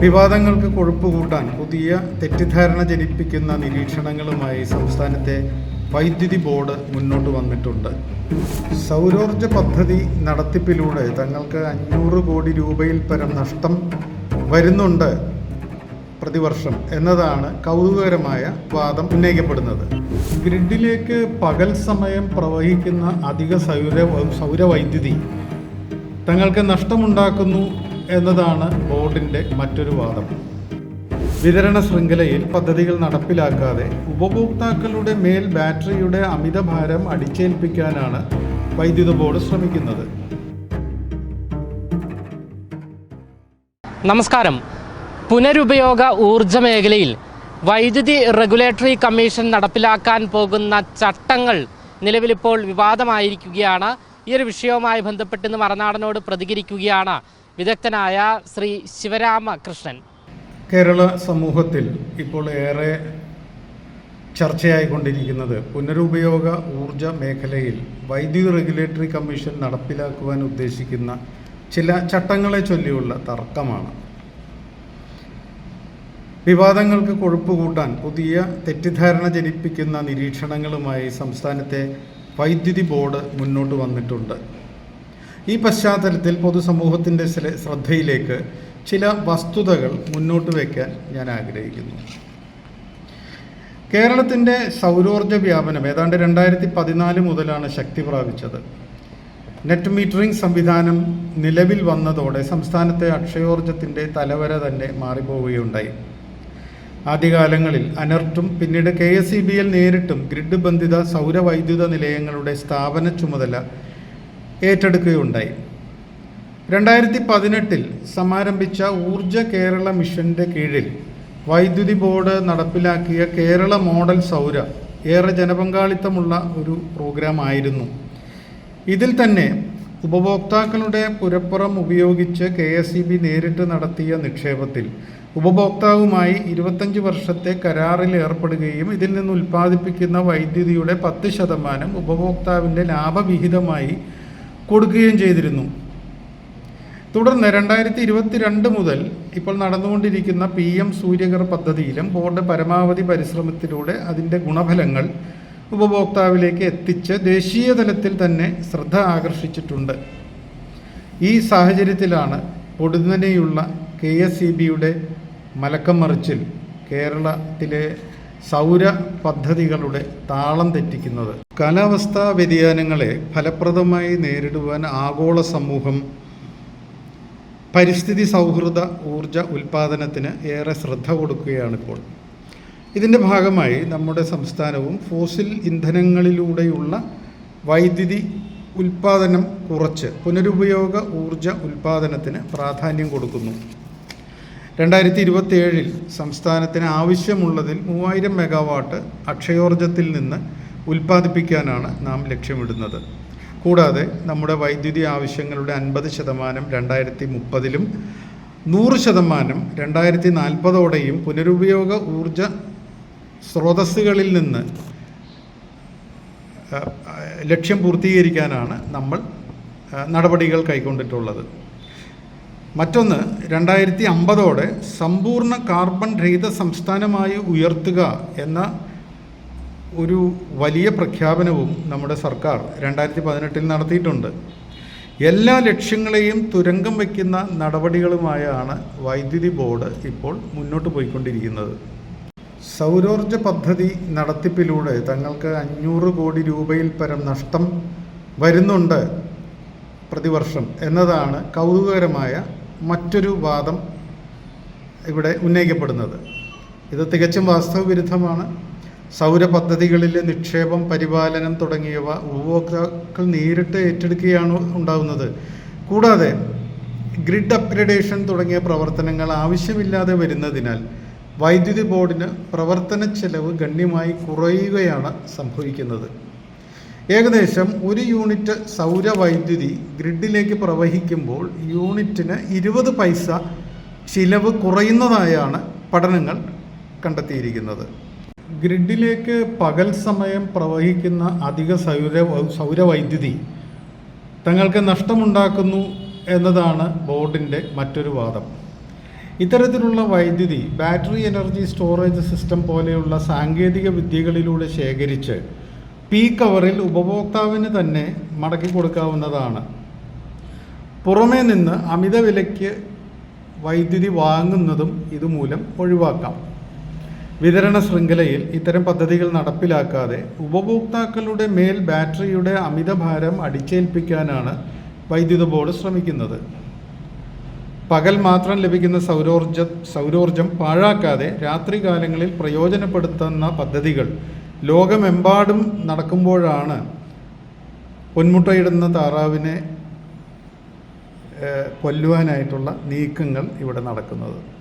വിവാദങ്ങൾക്ക് കൊഴുപ്പ് കൂട്ടാൻ പുതിയ തെറ്റിദ്ധാരണ ജനിപ്പിക്കുന്ന നിരീക്ഷണങ്ങളുമായി സംസ്ഥാനത്തെ വൈദ്യുതി ബോർഡ് മുന്നോട്ട് വന്നിട്ടുണ്ട്. സൗരോർജ പദ്ധതി നടത്തിപ്പിലൂടെ തങ്ങൾക്ക് അഞ്ഞൂറ് കോടി രൂപയിൽ പരം നഷ്ടം വരുന്നുണ്ട് പ്രതിവർഷം എന്നതാണ് കൗതുകകരമായ വാദം ഉന്നയിക്കപ്പെടുന്നത്. ഗ്രിഡിലേക്ക് പകൽ സമയം പ്രവഹിക്കുന്ന അധിക സൗര സൗരവൈദ്യുതി തങ്ങൾക്ക് നഷ്ടമുണ്ടാക്കുന്നു എന്നതാണ് ബോർഡിന്റെ മറ്റൊരു വാദം. വിതരണ ശൃംഖലയിൽ പദ്ധതികൾ നടപ്പിലാക്കാതെ ഉപഭോക്താക്കളുടെ മേൽ ബാറ്ററിയുടെ അമിതഭാരം അടിച്ചേൽപ്പിക്കാനാണ് വൈദ്യുത ബോർഡ് ശ്രമിക്കുന്നത്. നമസ്കാരം. പുനരുപയോഗ ഊർജ മേഖലയിൽ വൈദ്യുതി റെഗുലേറ്ററി കമ്മീഷൻ നടപ്പിലാക്കാൻ പോകുന്ന ചട്ടങ്ങൾ നിലവിലിപ്പോൾ വിവാദമായിരിക്കുകയാണ്. ഈ ഒരു വിഷയവുമായി ബന്ധപ്പെട്ട് ഇന്ന് മറനാടനോട് പ്രതികരിക്കുകയാണ് വിദഗ്ധനായ ശ്രീ ശിവരാമകൃഷ്ണൻ. കേരള സമൂഹത്തിൽ ഇപ്പോൾ ഏറെ ചർച്ചയായിക്കൊണ്ടിരിക്കുന്നത് പുനരുപയോഗ ഊർജ മേഖലയിൽ വൈദ്യുതി റെഗുലേറ്ററി കമ്മീഷൻ നടപ്പിലാക്കുവാൻ ഉദ്ദേശിക്കുന്ന ചില ചട്ടങ്ങളെ ചൊല്ലിയുള്ള തർക്കമാണ്. വിവാദങ്ങൾക്ക് കൊഴുപ്പ് കൂട്ടാൻ പുതിയ തെറ്റിദ്ധാരണ ജനിപ്പിക്കുന്ന നിരീക്ഷണങ്ങളുമായി സംസ്ഥാനത്തെ വൈദ്യുതി ബോർഡ് മുന്നോട്ട് വന്നിട്ടുണ്ട്. ഈ പശ്ചാത്തലത്തിൽ പൊതുസമൂഹത്തിന്റെ ശ്രദ്ധയിലേക്ക് ചില വസ്തുതകൾ മുന്നോട്ട് വയ്ക്കാൻ ഞാൻ ആഗ്രഹിക്കുന്നു. കേരളത്തിന്റെ സൗരോർജ വ്യാപനം ഏതാണ്ട് രണ്ടായിരത്തി പതിനാല് മുതലാണ് ശക്തി പ്രാപിച്ചത്. നെറ്റ് മീറ്ററിംഗ് സംവിധാനം നിലവിൽ വന്നതോടെ സംസ്ഥാനത്തെ അക്ഷയോർജത്തിന്റെ തലവര തന്നെ മാറിപ്പോവുകയുണ്ടായി. ആദ്യകാലങ്ങളിൽ അനർട്ടും പിന്നീട് കെ എസ് ഇ എൽ നേരിട്ടും ഗ്രിഡ് ബന്ധിത സൗരവൈദ്യുത നിലയങ്ങളുടെ സ്ഥാപന ചുമതല ഏറ്റെടുക്കുകയുണ്ടായി. രണ്ടായിരത്തി പതിനെട്ടിൽ സമാരംഭിച്ച ഊർജ കേരള മിഷന്റെ കീഴിൽ വൈദ്യുതി ബോർഡ് നടപ്പിലാക്കിയ കേരള മോഡൽ സൗര ഏറെ ജനപങ്കാളിത്തമുള്ള ഒരു പ്രോഗ്രാം ആയിരുന്നു ഇതിൽ തന്നെ ഉപഭോക്താക്കളുടെ പുരപ്പുറം ഉപയോഗിച്ച് കെ എസ് ഇ ബി നേരിട്ട് നടത്തിയ നിക്ഷേപത്തിൽ ഉപഭോക്താവുമായി ഇരുപത്തഞ്ച് വർഷത്തെ കരാറിൽ ഏർപ്പെടുകയും ഇതിൽ നിന്ന് ഉൽപ്പാദിപ്പിക്കുന്ന വൈദ്യുതിയുടെ പത്ത് ശതമാനം ഉപഭോക്താവിന്റെ ലാഭവിഹിതമായി കൊടുക്കുകയും ചെയ്തിരുന്നു. തുടർന്ന് രണ്ടായിരത്തി ഇരുപത്തിരണ്ട് മുതൽ ഇപ്പോൾ നടന്നുകൊണ്ടിരിക്കുന്ന പി എം സൂര്യകർ പദ്ധതിയിലും ബോർഡ് പരമാവധി പരിശ്രമത്തിലൂടെ അതിന്റെ ഗുണഫലങ്ങൾ ഉപഭോക്താവിലേക്ക് എത്തിച്ച് ദേശീയ തലത്തിൽ തന്നെ ശ്രദ്ധ ആകർഷിച്ചിട്ടുണ്ട്. ഈ സാഹചര്യത്തിലാണ് പൊടുന്നനെയുള്ള കെ എസ് ഇ ബിയുടെ മലക്കം മറിച്ചിൽ കേരളത്തിലെ സൗര പദ്ധതികളുടെ താളം തെറ്റിക്കുന്നത്. കാലാവസ്ഥാ വ്യതിയാനങ്ങളെ ഫലപ്രദമായി നേരിടുവാൻ ആഗോള സമൂഹം പരിസ്ഥിതി സൗഹൃദ ഊർജ ഉൽപ്പാദനത്തിന് ഏറെ ശ്രദ്ധ കൊടുക്കുകയാണിപ്പോൾ. ഇതിന്റെ ഭാഗമായി നമ്മുടെ സംസ്ഥാനവും ഫോസിൽ ഇന്ധനങ്ങളിലൂടെയുള്ള വൈദ്യുതി ഉൽപ്പാദനം കുറച്ച് പുനരുപയോഗ ഊർജ ഉൽപ്പാദനത്തിന് പ്രാധാന്യം കൊടുക്കുന്നു. രണ്ടായിരത്തി ഇരുപത്തിയേഴിൽ സംസ്ഥാനത്തിന് ആവശ്യമുള്ളതിൽ മൂവായിരം മെഗാവാട്ട് അക്ഷയോർജത്തിൽ നിന്ന് ഉൽപ്പാദിപ്പിക്കാനാണ് നാം ലക്ഷ്യമിടുന്നത്. കൂടാതെ നമ്മുടെ വൈദ്യുതി ആവശ്യങ്ങളുടെ അൻപത് ശതമാനം രണ്ടായിരത്തി മുപ്പതിലും നൂറ് ശതമാനം രണ്ടായിരത്തി നാൽപ്പതോടെയും പുനരുപയോഗ ഊർജ സ്രോതസ്സുകളിൽ നിന്ന് ലക്ഷ്യം പൂർത്തീകരിക്കാനാണ് നമ്മൾ നടപടികൾ കൈക്കൊണ്ടിട്ടുള്ളത്. മറ്റൊന്ന് രണ്ടായിരത്തി അമ്പതോടെ സമ്പൂർണ കാർബൺ രഹിത സംസ്ഥാനമായി ഉയർത്തുക എന്ന ഒരു വലിയ പ്രഖ്യാപനവും നമ്മുടെ സർക്കാർ രണ്ടായിരത്തി പതിനെട്ടിൽ നടത്തിയിട്ടുണ്ട്. എല്ലാ ലക്ഷ്യങ്ങളെയും തുരങ്കം വയ്ക്കുന്ന നടപടികളുമായാണ് വൈദ്യുതി ബോർഡ് ഇപ്പോൾ മുന്നോട്ട് പോയിക്കൊണ്ടിരിക്കുന്നത്. സൗരോർജ പദ്ധതി നടത്തിപ്പിലൂടെ തങ്ങൾക്ക് അഞ്ഞൂറ് കോടി രൂപയിൽ പരം നഷ്ടം വരുന്നുണ്ട് പ്രതിവർഷം എന്നതാണ് കൗതുകകരമായ മറ്റൊരു വാദം ഇവിടെ ഉന്നയിക്കപ്പെടുന്നത്. ഇത് തികച്ചും വാസ്തവവിരുദ്ധമാണ്. സൗര പദ്ധതികളിലെ നിക്ഷേപം പരിപാലനം തുടങ്ങിയവ ഉപഭോക്താക്കൾ നേരിട്ട് ഏറ്റെടുക്കുകയാണ് ഉണ്ടാകുന്നത് കൂടാതെ ഗ്രിഡ് അപ്ഗ്രഡേഷൻ തുടങ്ങിയ പ്രവർത്തനങ്ങൾ ആവശ്യമില്ലാതെ വരുന്നതിനാൽ വൈദ്യുതി ബോർഡിന് പ്രവർത്തന ചെലവ് ഗണ്യമായി കുറയുകയാണ് സംഭവിക്കുന്നത്. ഏകദേശം ഒരു യൂണിറ്റ് സൗരവൈദ്യുതി ഗ്രിഡിലേക്ക് പ്രവഹിക്കുമ്പോൾ യൂണിറ്റിന് ഇരുപത് പൈസ ചിലവ് കുറയുന്നതായാണ് പഠനങ്ങൾ കണ്ടെത്തിയിരിക്കുന്നത്. ഗ്രിഡിലേക്ക് പകൽ സമയം പ്രവഹിക്കുന്ന അധിക സൗര സൗരവൈദ്യുതി തങ്ങൾക്ക് നഷ്ടമുണ്ടാക്കുന്നു എന്നതാണ് ബോർഡിന്റെ മറ്റൊരു വാദം. ഇത്തരത്തിലുള്ള വൈദ്യുതി ബാറ്ററി എനർജി സ്റ്റോറേജ് സിസ്റ്റം പോലെയുള്ള സാങ്കേതിക വിദ്യകളിലൂടെ ശേഖരിച്ച് പീക്ക് കവറിൽ ഉപഭോക്താവിന് തന്നെ മടക്കി കൊടുക്കാവുന്നതാണ്. പുറമേ നിന്ന് അമിത വിലയ്ക്ക് വൈദ്യുതി വാങ്ങുന്നതും ഇതുമൂലം ഒഴിവാക്കാം. വിതരണ ശൃംഖലയിൽ ഇത്തരം പദ്ധതികൾ നടപ്പിലാക്കാതെ ഉപഭോക്താക്കളുടെ മേൽ ബാറ്ററിയുടെ അമിത ഭാരം അടിച്ചേൽപ്പിക്കാനാണ് വൈദ്യുത ബോർഡ് ശ്രമിക്കുന്നത്. പകൽ മാത്രം ലഭിക്കുന്ന സൗരോർജ സൗരോർജം പാഴാക്കാതെ രാത്രികാലങ്ങളിൽ പ്രയോജനപ്പെടുത്തുന്ന പദ്ധതികൾ ലോകമെമ്പാടും നടക്കുമ്പോഴാണ് പൊന്മുട്ടയിടുന്ന താറാവിനെ കൊല്ലുവാനായിട്ടുള്ള നീക്കങ്ങൾ ഇവിടെ നടക്കുന്നത്.